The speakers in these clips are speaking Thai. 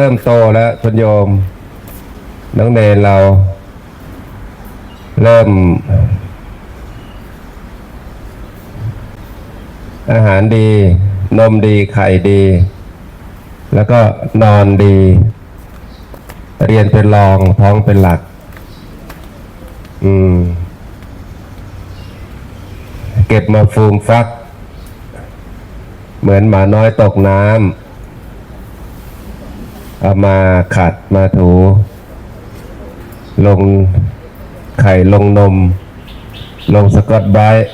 เริ่มโตแล้วคุณโยม น้องเนนเรา เริ่ม อาหารดี นมดีไข่ดี แล้วก็นอนดี เรียนเป็นรองท้องเป็นหลัก อืม เก็บมาฟูมฟัก เหมือนหมาน้อยตกน้ำ เอามาขัดมาถู ลงไข่ลงนม ลงสกอตไบรท์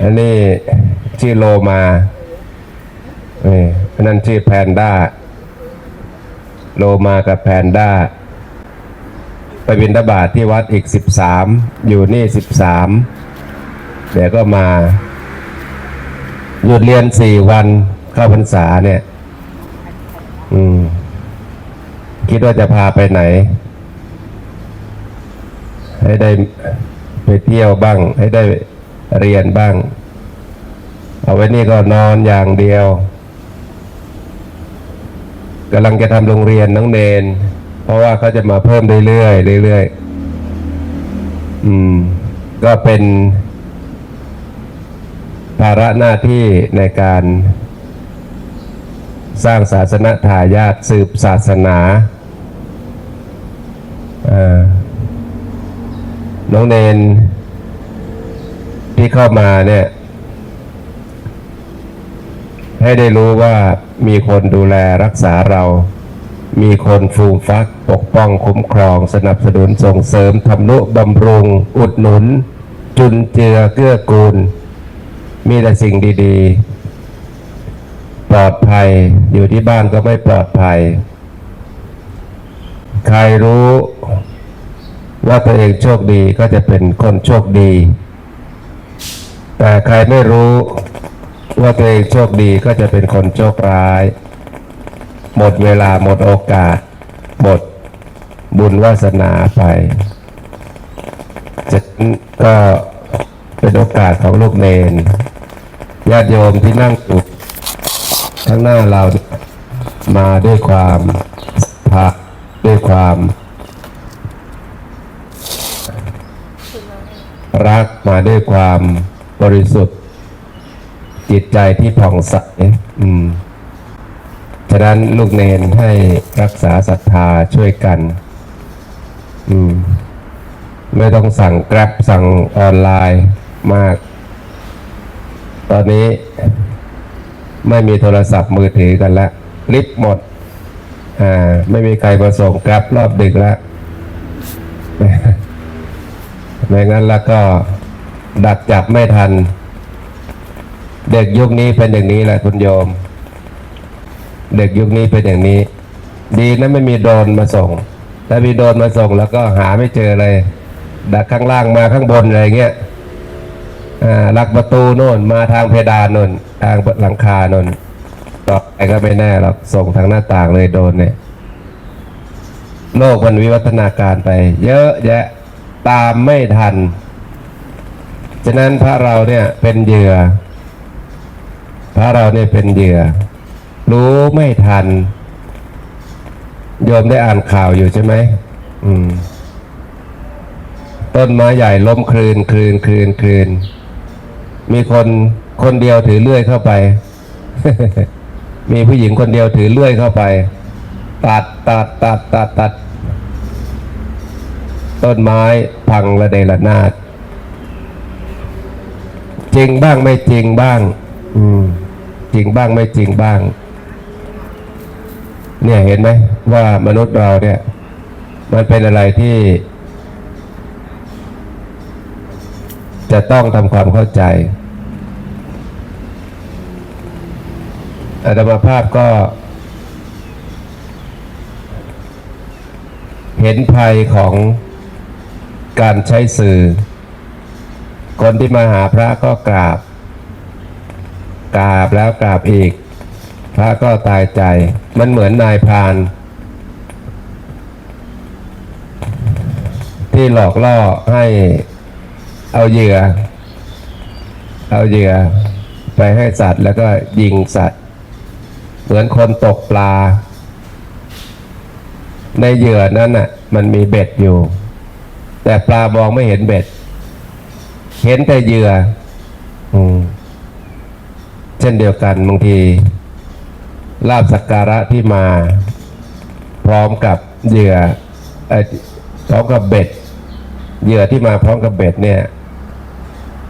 อันนี้ชื่อโลมานี่อันนั้นชื่อแพนด้า โลมากับแพนด้า ไปบินทบาทที่วัดอีกสิบสามอยู่นี่สิบสามเดี๋ยวก็มาหยุดเรียนสี่วันเข้าพรรษาเนี่ย อืม คิดว่าจะพาไปไหน ให้ได้ไปเที่ยวบ้าง ให้ได้เรียนบ้าง เอาไว้นี่ก็นอนอย่างเดียวกำลังจะทำโรงเรียนน้องเนน เพราะว่าเขาจะมาเพิ่มเรื่อยๆเรื่อยๆอืม ก็เป็นภาระหน้าที่ในการสร้างศาสนทายาทสืบศาสนา น้องเนนที่เข้ามาเนี่ย ให้ได้รู้ว่ามีคนดูแลรักษาเรา มีคนฟูมฟัก ปกป้องคุ้มครอง สนับสนุนส่งเสริมทำนุบำรุง อุดหนุน จุนเจือเกื้อกูล มีแต่สิ่งดี ๆ ปลอดภัยอยู่ที่บ้านก็ไม่ปลอดภัย ใครรู้ว่าตัวเองโชคดีก็จะเป็นคนโชคดี แต่ใครไม่รู้ว่าตัวเองโชคดีก็จะเป็นคนโชคร้าย หมดเวลาหมดโอกาส หมดบุญวาสนาไปจะก็เป็นโอกาสของลูกเนนญาติโยมที่นั่งอยู่ข้างหน้าเรามาด้วยความพา ด้วยความ รักมาด้วยความบริสุทธิ์ จิตใจที่ผ่องใสอืมฉะนั้นลูกเนนให้รักษาศรัทธาช่วยกัน อืม ไม่ต้องสั่งแกร็บสั่งออนไลน์มาก ตอนนี้ไม่มีโทรศัพท์มือถือกันล้วลิฟต์หมด อ่า ไม่มีใครมาส่งกลับรอบดึกแล้วไม่งั้นแล้วก็ดักจับไม่ทัน เด็กยุคนี้เป็นอย่างนี้แหละคุณโยม เด็กยุคนี้เป็นอย่างนี้ ดีนะไม่มีโดนมาส่ง ถ้ามีโดนมาส่งแล้วก็หาไม่เจอเลย ดักข้างล่างมาข้างบนอะไรเงี้ยอ่าลักประตูโน่นมาทางเพดานโน่นทางหลังคาโน่น ต่อไปก็ไม่แน่หรอกส่งทางหน้าต่างเลยโดนเนี่ย โลกมันวิวัฒนาการไป เยอะแยะตามไม่ทัน ฉะนั้นพระเราเนี่ยเป็นเหยื่อ พระเราเนี่ยเป็นเหยื่อ รู้ไม่ทัน โยมได้อ่านข่าวอยู่ใช่ไหมอืม ต้นไม้ใหญ่ล้มคลืนคลืนคลืนคลืน มีคนคนเดียวถือเลื่อยเข้าไป มีผู้หญิงคนเดียวถือเลื่อยเข้าไป ตัดตัดตัดตัดตัด ต้นไม้พังระเดระนาดจริงบ้างไม่จริงบ้าง อืม จริงบ้างไม่จริงบ้าง เนี่ยเห็นไหมว่ามนุษย์เราเนี่ย มันเป็นอะไรที่ จะต้องทำความเข้าใจ อาตมาภาพก็ เห็นภัยของการใช้สื่อ คนที่มาหาพระก็กราบ กราบแล้วกราบอีก พระก็ตายใจ มันเหมือนนายพราน ที่หลอกล่อให้เอาเหยื่อ เอาเหยื่อไปให้สัตว์แล้วก็ยิงสัตว์ เหมือนคนตกปลา ในเหยื่อนั้นน่ะ มันมีเบ็ดอยู่ แต่ปลามองไม่เห็นเบ็ด เห็นแต่เหยื่ออเช่นเดียวกันบางทีลาบสักการะที่มา พร้อมกับเหยื่อพร้อมกับเบ็ด เหยื่อที่มาพร้อมกับเบ็ดเนี่ย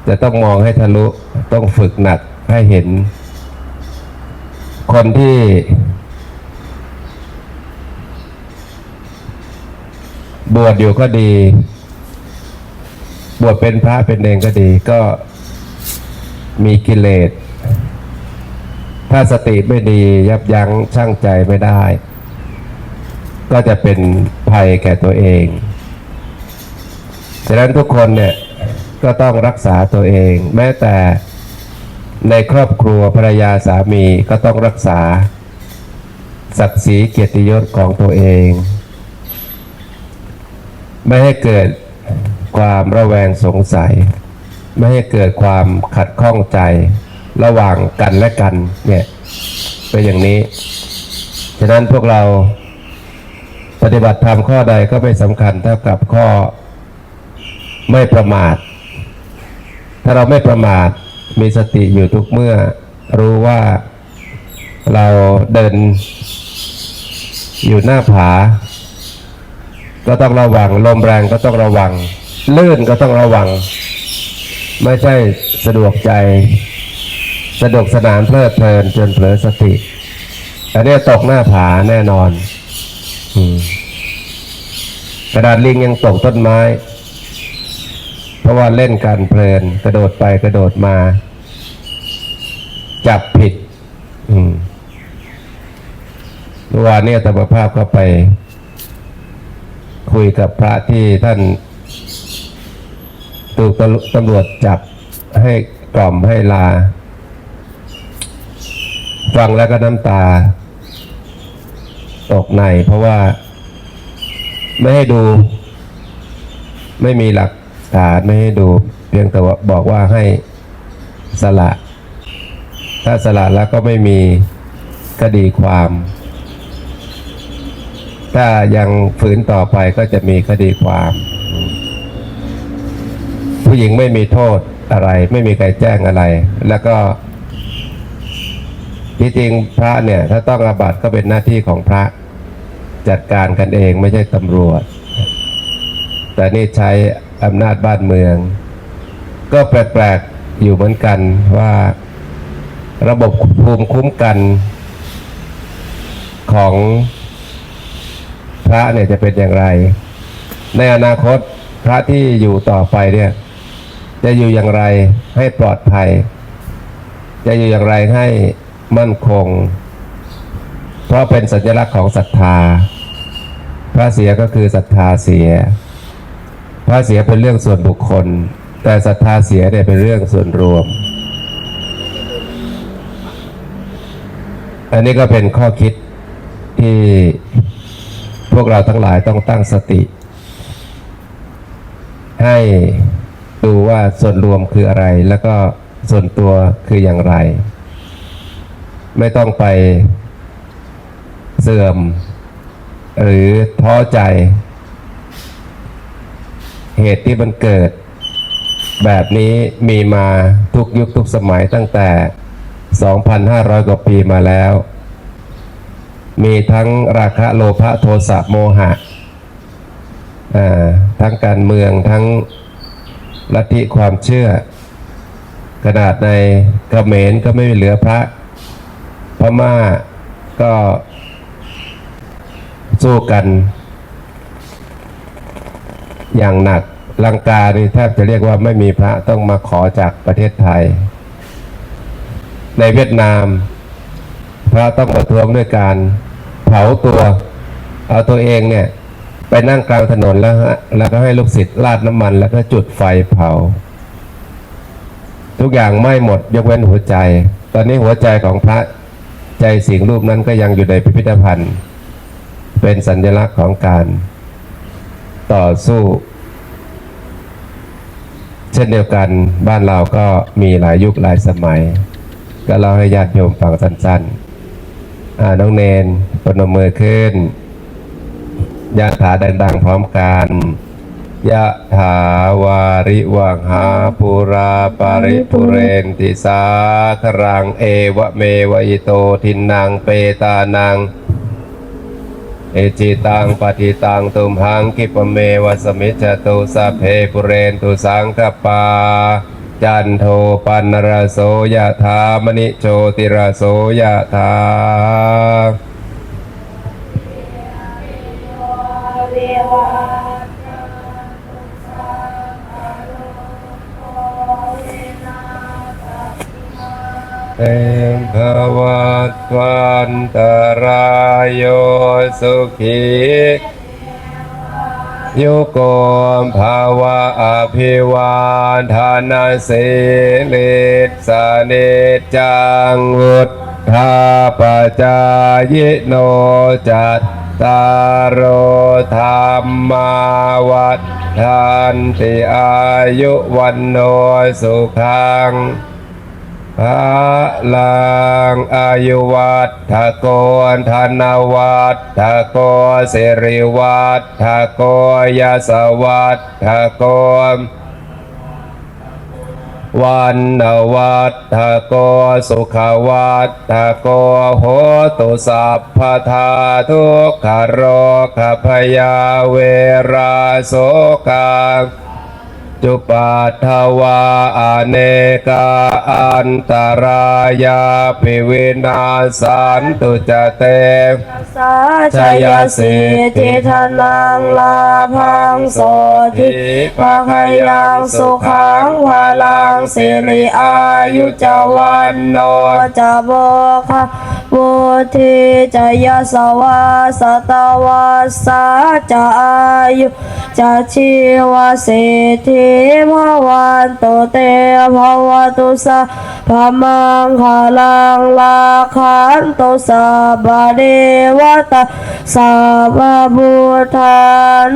จะต้องมองให้ทะลุต้องฝึกหนักให้เห็น คนที่ บวชอยู่ก็ดี บวชเป็นพระเป็นเนงก็ดี ก็มีกิเลส ถ้าสติไม่ดียับยั้งชั่งใจไม่ได้ ก็จะเป็นภัยแก่ตัวเองฉะนั้นทุกคนเนี่ยก็ต้องรักษาตัวเอง แม้แต่ ในครอบครัวภรรยาสามีก็ต้องรักษา ศักดิ์ศรีเกียรติยศของตัวเอง ไม่ให้เกิดความระแวงสงสัย ไม่ให้เกิดความขัดข้องใจระหว่างกันและกันเนี่ยเป็นอย่างนี้ ฉะนั้นพวกเราปฏิบัติธรรมข้อใดก็ไม่สำคัญเท่ากับข้อไม่ประมาท ถ้าเราไม่ประมาท มีสติอยู่ทุกเมื่อ รู้ว่าเราเดินอยู่หน้าผา ก็ต้องระวัง ลมแรงก็ต้องระวัง ลื่นก็ต้องระวัง ไม่ใช่สะดวกใจ สะดวกสนานเพลิดเพลินจนเผลอสติอันนี้ตกหน้าผาแน่นอนอกระดาษลิงยังตกต้นไม้ เพราะว่าเล่นกันเพลินกระโดดไปกระโดดมา จับผิด อืมเมื่อวานเนี่ยธรรมภาพก็ไป คุยกับพระที่ท่านถูกตำรวจจับให้กล่อมให้ลา ฟังแล้วก็น้ำตา ตกในเพราะว่า ไม่ให้ดู ไม่มีหลัก ฐานไม่ให้ดูเพียงแต่ว่าบอกว่าให้สละ ถ้าสละแล้วก็ไม่มีคดีความ ถ้ายังฝืนต่อไปก็จะมีคดีความ ผู้หญิงไม่มีโทษอะไร ไม่มีใครแจ้งอะไร แล้วก็ที่จริงพระเนี่ย ถ้าต้องอาบัติก็เป็นหน้าที่ของพระจัดการกันเองไม่ใช่ตำรวจ แต่นี่ใช้ อำนาจบ้านเมือง ก็แปลกๆอยู่เหมือนกันว่า ระบบภูมิคุ้มกัน ของพระเนี่ยจะเป็นอย่างไร ในอนาคตพระที่อยู่ต่อไปเนี่ย จะอยู่อย่างไรให้ปลอดภัย จะอยู่อย่างไรให้มั่นคง เพราะเป็นสัญลักษณ์ของศรัทธา พระเสียก็คือศรัทธาเสีย พระเสียเป็นเรื่องส่วนบุคคล แต่ศรัทธาเสียเนี่ยเป็นเรื่องส่วนรวม อันนี้ก็เป็นข้อคิดที่พวกเราทั้งหลายต้องตั้งสติ ให้ดูว่าส่วนรวมคืออะไร แล้วก็ส่วนตัวคืออย่างไร ไม่ต้องไปเสื่อม หรือท้อใจ เหตุที่มันเกิด แบบนี้มีมาทุกยุคทุกสมัยตั้งแต่ 2,500 กว่าปีมาแล้ว มีทั้งราคะโลภะโทสะโมหะ ทั้งการเมืองทั้งลัทธิความเชื่อ ขนาดในกระเมรก็ไม่มีเหลือพระ พม่าก็สู้กันอย่างหนัก ลังกานี่แทบจะเรียกว่าไม่มีพระต้องมาขอจากประเทศไทย ในเวียดนาม พระต้องประท้วงด้วยการเผาตัว เอาตัวเองเนี่ย ไปนั่งกลางถนนแล้วฮะแล้วก็ให้ลูกศิษย์ราดน้ำมันแล้วก็จุดไฟเผา ทุกอย่างไหม้หมดยกเว้นหัวใจ ตอนนี้หัวใจของพระใจสิงรูปนั้นก็ยังอยู่ในพิพิธภัณฑ์ เป็นสัญลักษณ์ของการต่อสู้ เช่นเดียวกันบ้านเราก็มีหลายยุคหลายสมัย ก็เล่าให้ญาติโยมฟังสั้นอ่าน้องเนนปนมือขึ้นยะถาดังๆพร้อมกันยะถาวาริวังหาปุราปาริปุเรนติสาครังเอวะเมวอิโตทินังเปตานัง เอจิตังปฏิตังตุมหังกิปเมวสมิจตุสัพเพปุเรนตุสังกปา จันโทปันนรโสยะธามณิโชติรโสยะธา ตมภวัตวันตรายโยสุขียุโกมภาวะอภิวานธานาสิลิสานิจจังวุฒาปจายโนจัตตารโอธรรมาวัฏทันติอายุวันโนสุขัง พระลังอายุวัฏทะโกนธนวัฏทะโกสิริวัฏทะโกยสวัฏทะโกวันนวัฏทะโกสุขวัฏทะโกโหตุสัพพทาทุกขโรคพยาเวราโสกา จุปัทวาอเนกาอันตรายาภิวินาสันตุจเตสาชยสิทิธนังลาพังโสทิภาคยังสุขังวาลังสิริอายุจวันโนจโบคะ วุธิจะยสวาสตวาสาจายุจะชีวสิทธิภวันตุเตภวตุสาพมังคลังลาขันตุสัพพะเดวตาสัพพะบุทา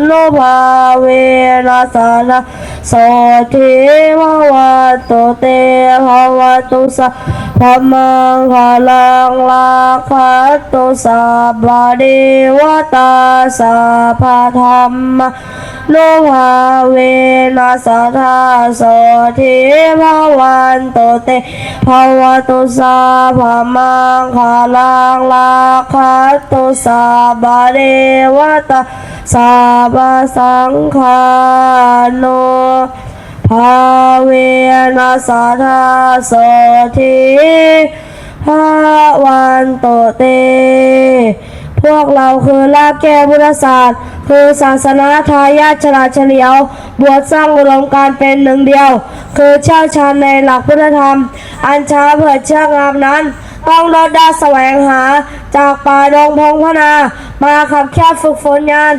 นุภาเวนัสนะโสทิภวันตุเตภวตุสัพพมังคลังลาขันตุสัพพะเดวตาสัพพะธรรมโนภาเวนัสทาโสทิภาวันโตเตภาวตุสาภามังคาลังลาคัตตุสาบาเดวตาสาบาสังคาโนภาเวนัสทาโสทิ ภาวันโตเต พวกเราคือลากแก้วพุทธศาสตร์ คือศาสนาทายาทฉลาดเฉลียว บวชสร้างอุดมการเป็นหนึ่งเดียว คือเช่าชาญในหลักพุทธธรรม อันช้าเผิดเชื่องามนั้น ต้องลดดาแสวงหา จากป่าดงพงพนา มาขับแค่ฝึกฝนงาน